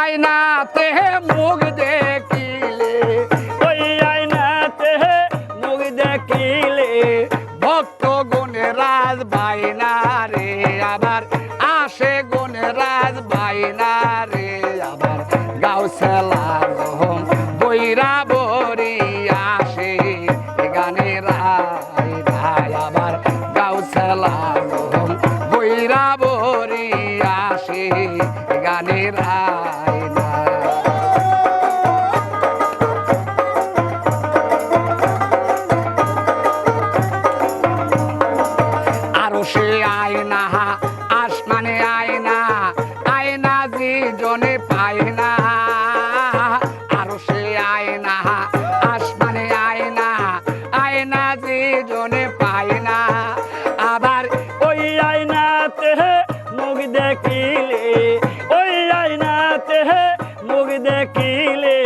আয়নাতে মুখ দেখিলে ওই আয়নাতে মুখ দেখিলে ভক্ত গুণে রাজ বাইনা রে আবার আসে আরও সে আয়না, আসমানে আয়না আয়না যে জনে পায় না। আরও সে আয়না, আসমানে আয়না আয়না যে জনে পায় না। আবার ওই আয়নাতে মুখ দেখিলে, ওই আয়নাতে মুখ দেখিলে,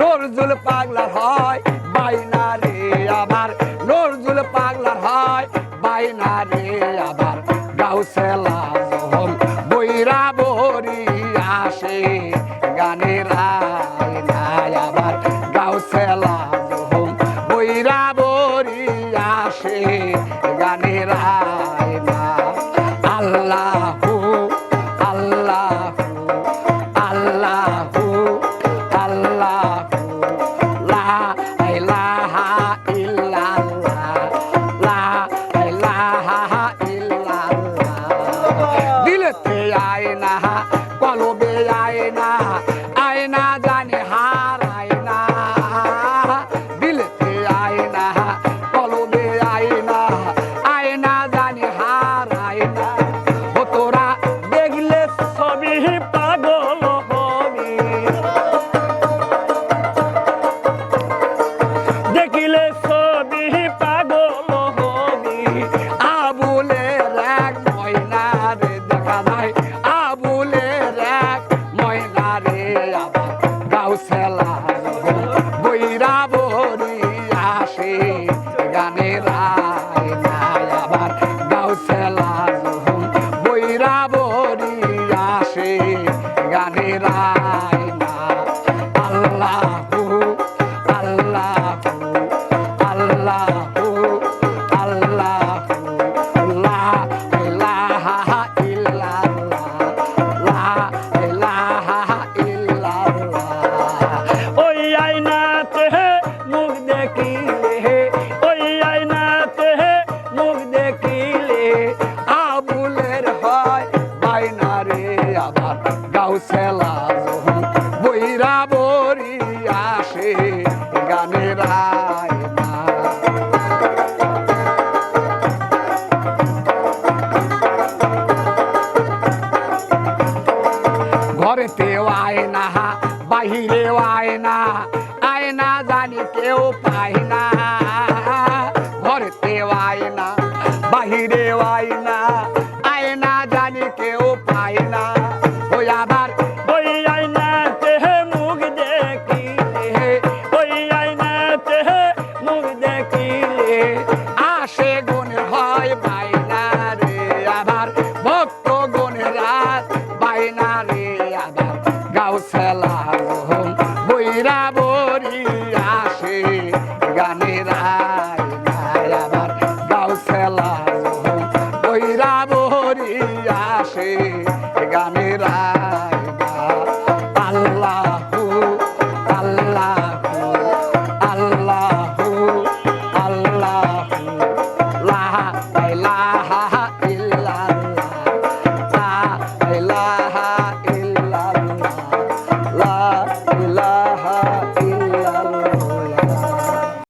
নজরুল পাগলার হয় বাইনা রে। আবার নজরুল পাগলার হয় বাইনা রে। বইরা গাউসেলা বইরা বরি আসে গানের রায় না ঘরেতেও আয়না বাহিরেও আয়না আয়না জানি কেউ পায় না। ঘরেতেও আয়না বাহিরেও আয়না আয়না আসে গানের আয় নাই আমার গাও সেলা বৈরা বহরি আসে গানের আয় লাহা লাহা ইল্লাল্লাহ লাহা ইল্লাল্লাহ